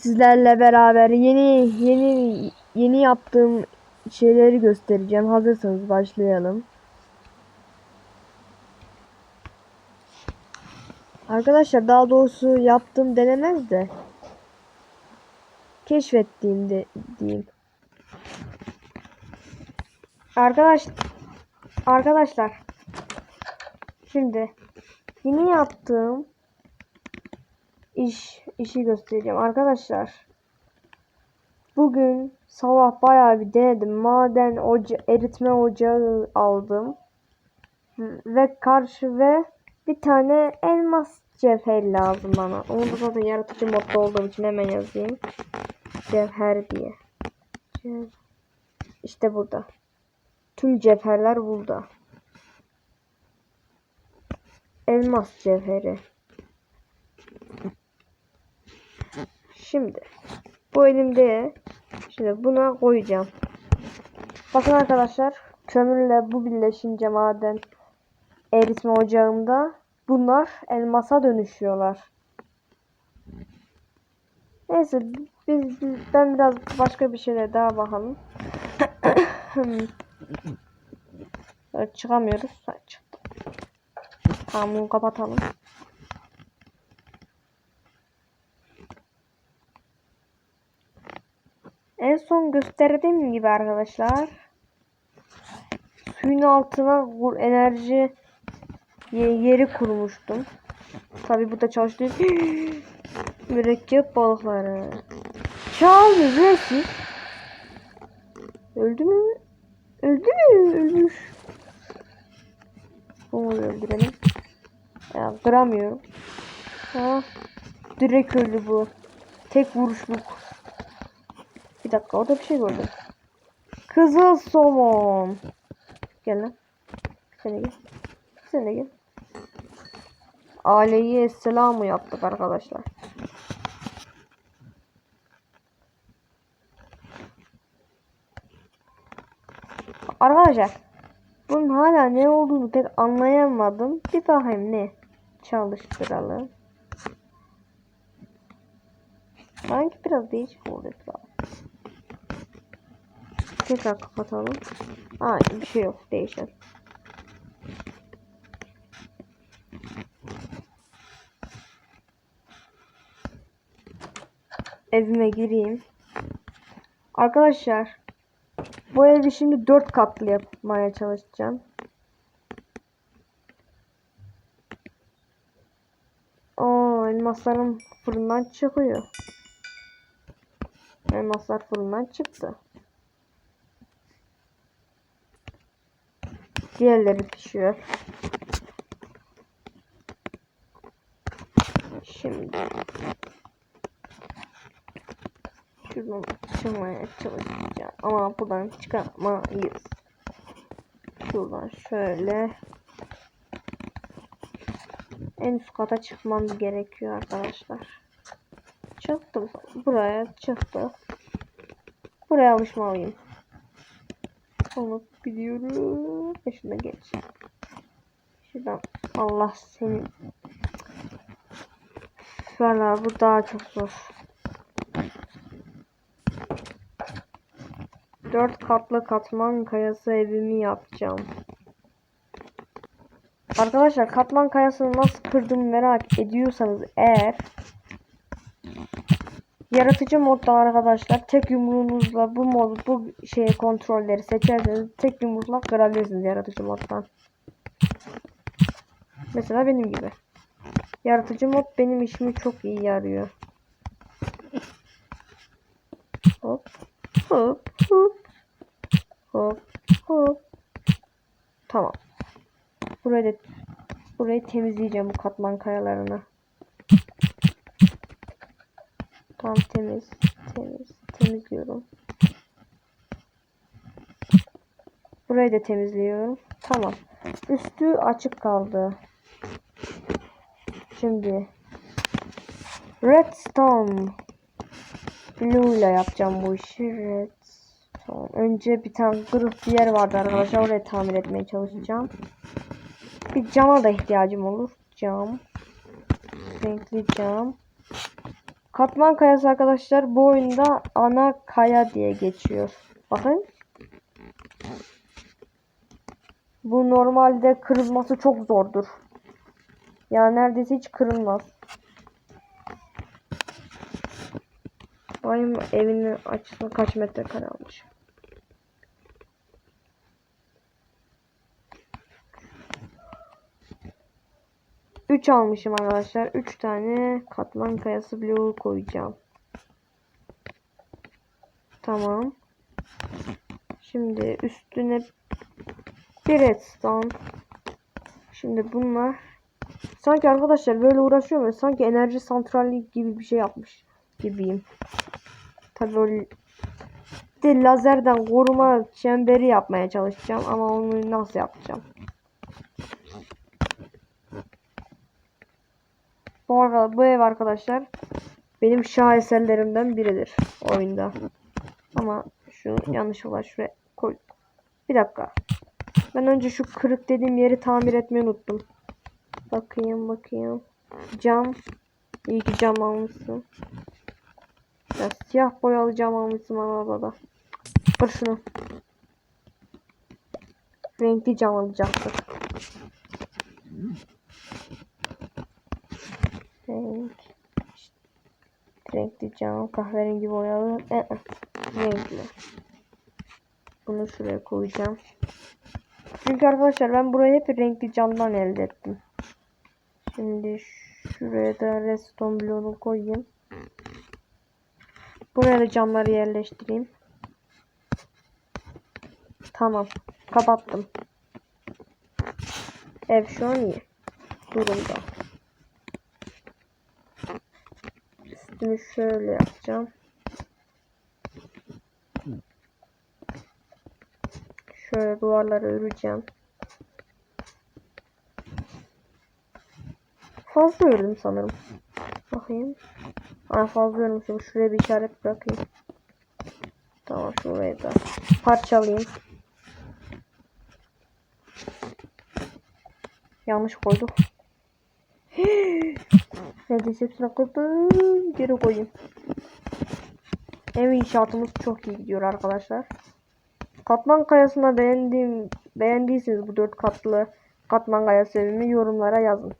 sizlerle beraber yeni yeni yeni yaptığım şeyleri göstereceğim. Hazırsanız başlayalım. Arkadaşlar daha doğrusu yaptığım denemez de keşfettiğim de diyeyim. Arkadaş arkadaşlar şimdi yeni yaptığım iş işi göstereceğim arkadaşlar. Bugün sabah bayağı bir denedim. Maden oca eritme ocağı aldım. Ve karşı ve bir tane elmas cevher lazım bana. Onu da zaten yaratıcı modda olduğum için hemen yazayım. Cevher diye. İşte burada. Tüm cevherler burada. Elmas cevheri. Şimdi bu elimde şimdi buna koyacağım. Bakın arkadaşlar kömürle bu birleşince maden eritme ocağımda bunlar elmasa dönüşüyorlar. Neyse biz, biz ben biraz başka bir şeyler daha bakalım. Çıkamıyoruz. Çıktı. Tamam bunu kapatalım. Son gösterdiğim gibi arkadaşlar suyun altına enerji ye- yeri kurmuştum. Tabi burada çalıştığı mürekkep balıkları. Çal ücretsiz. Öldü mü? Öldü mü? Ölmüş. Bunu öldürelim. Ya kıramıyorum. Ha. Direkt öldü bu. Tek vuruşluk. Bir dakika orada bir şey gördüm. Kızıl somon. Gel lan. Sen de gel. Sen de gel. Aileyi selamı yaptık arkadaşlar. Arkadaşlar bunun hala ne olduğunu pek anlayamadım. Bir bakayım ne? Çalıştıralım. Sanki biraz değişik oldu etraf. Tekrar kapatalım. Aa bir şey yok değişen. Evime gireyim. Arkadaşlar bu evi şimdi dört katlı yapmaya çalışacağım. Oo elmaslarım fırından çıkıyor. Elmaslar fırından çıktı. Diğerleri pişiyor. Şimdi şuradan çıkmaya çalışacağım. Ama buradan çıkamayız. Şuradan şöyle en üst kata çıkmam gerekiyor arkadaşlar. Çıktım. Buraya çıktı. Buraya alışmalıyım. Onu biliyorum. Şuna geç. Şuradan Allah seni. Valla bu daha çok zor. Dört katlı katman kayası evimi yapacağım. Arkadaşlar katman kayasını nasıl kırdım merak ediyorsanız eğer Yaratıcı moddan arkadaşlar tek yumruğunuzla bu mod bu şeyi kontrolleri seçerseniz tek yumrukla kırabilirsiniz yaratıcı moddan. Mesela benim gibi. Yaratıcı mod benim işimi çok iyi yarıyor. Hop hop hop hop hop. Tamam. Burayı da burayı temizleyeceğim bu katman kayalarını. Tam temiz, temiz, temizliyorum. Burayı da temizliyorum. Tamam. Üstü açık kaldı. Şimdi redstone blue ile yapacağım bu işi. Redstone. Önce bir tane kırık bir yer vardı arkadaşlar. Orayı tamir etmeye çalışacağım. Bir cama da ihtiyacım olur. Cam. Renkli cam. Katman kayası arkadaşlar bu oyunda ana kaya diye geçiyor. Bakın. Bu normalde kırılması çok zordur. Yani neredeyse hiç kırılmaz. Benim evinin açısı kaç metrekare almış. Üç almışım arkadaşlar. Üç tane katman kayası bloğu koyacağım. Tamam. Şimdi üstüne bir redstone. Şimdi bunlar sanki arkadaşlar böyle uğraşıyorum ve sanki enerji santrali gibi bir şey yapmış gibiyim. Tabii o de lazerden koruma çemberi yapmaya çalışacağım ama onu nasıl yapacağım? Arka- bu ev arkadaşlar benim şaheserlerimden biridir oyunda. Ama şunu yanlışlıkla şuraya koy. Bir dakika. Ben önce şu kırık dediğim yeri tamir etmeyi unuttum. Bakayım bakayım. Cam. İyi ki cam almışsın. Ya siyah boyalı cam almışsın arabada. Kır şunu. Renkli cam alacaktık. Renk. Renkli cam. Kahverengi boyalı. Ee, renkli. Bunu şuraya koyacağım. Çünkü arkadaşlar ben burayı hep renkli camdan elde ettim. Şimdi şuraya da redstone bloğunu koyayım. Buraya da camları yerleştireyim. Tamam. Kapattım. Ev şu an iyi. Durumda. Üstünü şöyle yapacağım. Şöyle duvarları öreceğim. Fazla ördüm sanırım. Bakayım. Aa fazla örmüşüm. Şuraya bir işaret bırakayım. Tamam şurayı da parçalayayım. Yanlış koyduk. Neredeyse hepsini kırdım. Geri koyayım. Ev inşaatımız çok iyi gidiyor arkadaşlar. Katman kayasına beğendiğim beğendiyseniz bu dört katlı katman kayası evimi yorumlara yazın.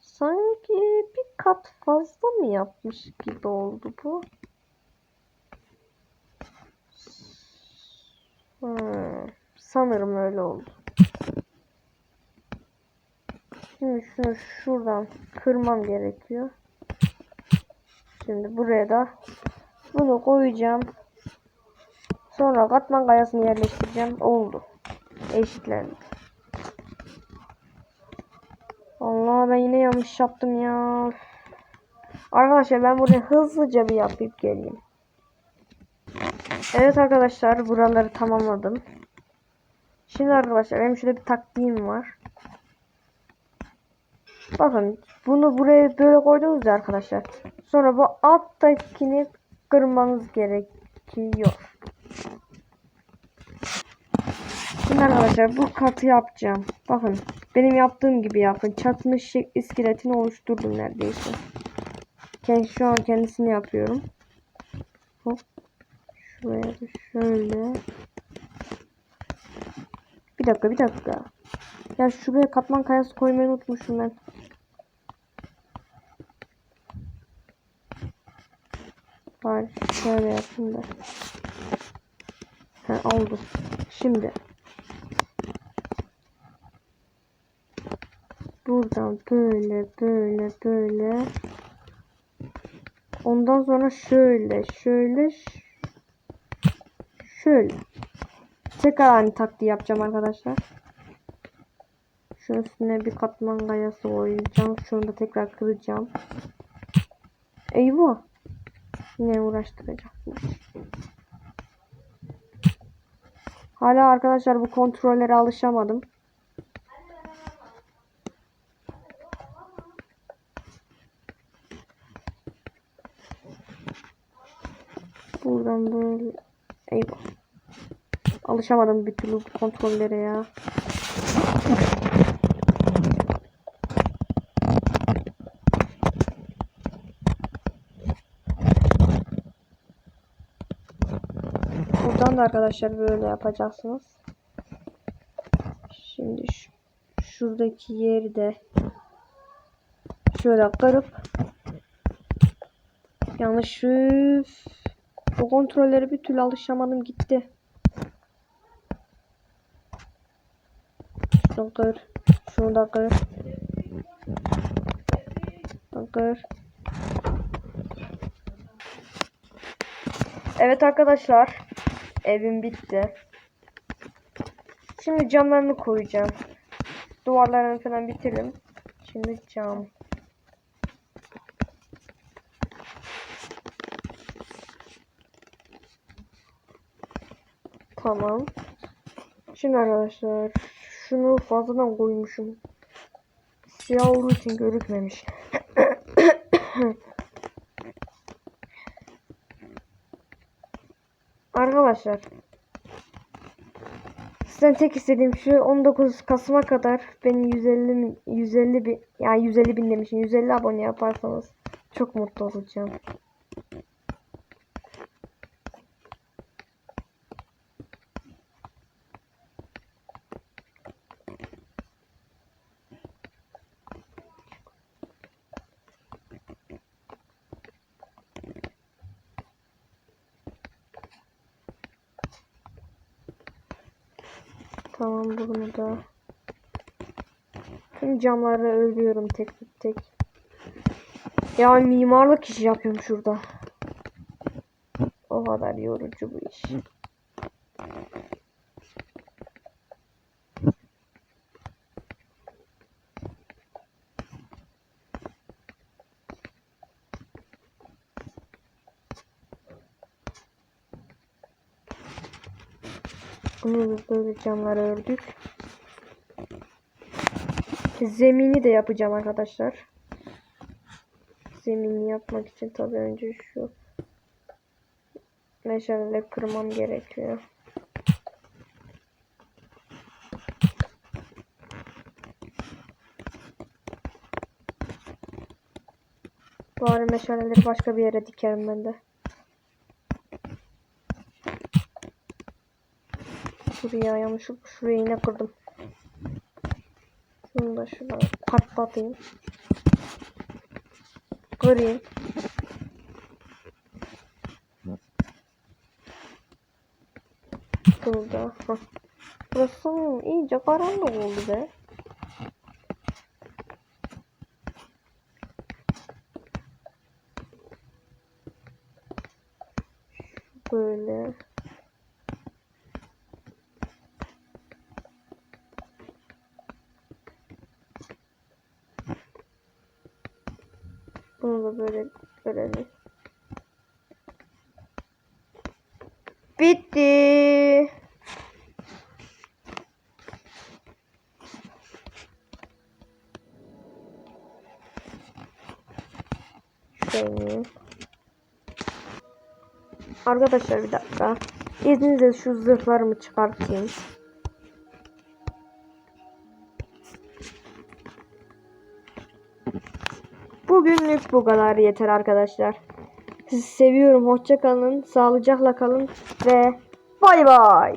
Sanki bir kat fazla mı yapmış gibi oldu bu? Hmm, sanırım öyle oldu. Şimdi şunu şuradan kırmam gerekiyor. Şimdi buraya da bunu koyacağım. Sonra katman kayasını yerleştireceğim. Oldu. Eşitlendi. Allah ben yine yanlış yaptım ya. Arkadaşlar ben buraya hızlıca bir yapıp geleyim. Evet arkadaşlar buraları tamamladım. Şimdi arkadaşlar benim şöyle bir taktiğim var. Bakın bunu buraya böyle koydunuz ya arkadaşlar. Sonra bu alttakini kırmanız gerekiyor. Şimdi arkadaşlar bu katı yapacağım. Bakın benim yaptığım gibi yapın. Çatının şek- iskeletini oluşturdum neredeyse. Kendi, şu an kendisini yapıyorum. Hop. Şuraya şöyle. Bir dakika bir dakika. Ya şuraya katman kayası koymayı unutmuşum ben. Var şöyle yapayım da. Ha oldu. Şimdi. Buradan böyle böyle böyle. Ondan sonra şöyle şöyle şöyle. Tekrar aynı taktiği yapacağım arkadaşlar. Şunun üstüne bir katman kayası koyacağım. Şunu da tekrar kıracağım. Eyvah. Yine uğraştıracak. Hala arkadaşlar bu kontrollere alışamadım. Buradan böyle eyvah. Alışamadım bir türlü bu kontrollere ya. Buradan da arkadaşlar böyle yapacaksınız. Şimdi şu, şuradaki yeri de şöyle kırıp yanlış üf. o kontrolleri bir türlü alışamadım gitti. Şunu kır. Şunu da kır. Şunu kır. Evet arkadaşlar. Evim bitti. Şimdi camlarını koyacağım. Duvarlarını falan bitirdim. Şimdi cam. Tamam. Şimdi arkadaşlar şunu fazladan koymuşum. Siyah olduğu görükmemiş. Arkadaşlar Sizden tek istediğim şu 19 Kasım'a kadar beni 150 bin- 150 bin yani 150 bin demişim 150 abone yaparsanız çok mutlu olacağım. Tamam bunu da. Tüm camları örüyorum tek tek. Ya mimarlık işi yapıyorum şurada. O kadar yorucu bu iş. Bunu böyle camları ördük. Zemini de yapacağım arkadaşlar. Zemini yapmak için tabii önce şu meşale kırmam gerekiyor. Bari meşaleleri başka bir yere dikerim ben de. Şuraya yanlışlıkla şuraya yine kırdım. Şunu da şuradan patlatayım. Kırayım. Şunu da. Hah. Burası iyice karanlık oldu be. Böyle. Bunu da böyle görelim. Bitti. Şöyle. Arkadaşlar bir dakika. İzninizle şu zırhlarımı çıkartayım. Bugünlük bu kadar yeter arkadaşlar. Sizi seviyorum. Hoşça kalın. Sağlıcakla kalın ve bay bay.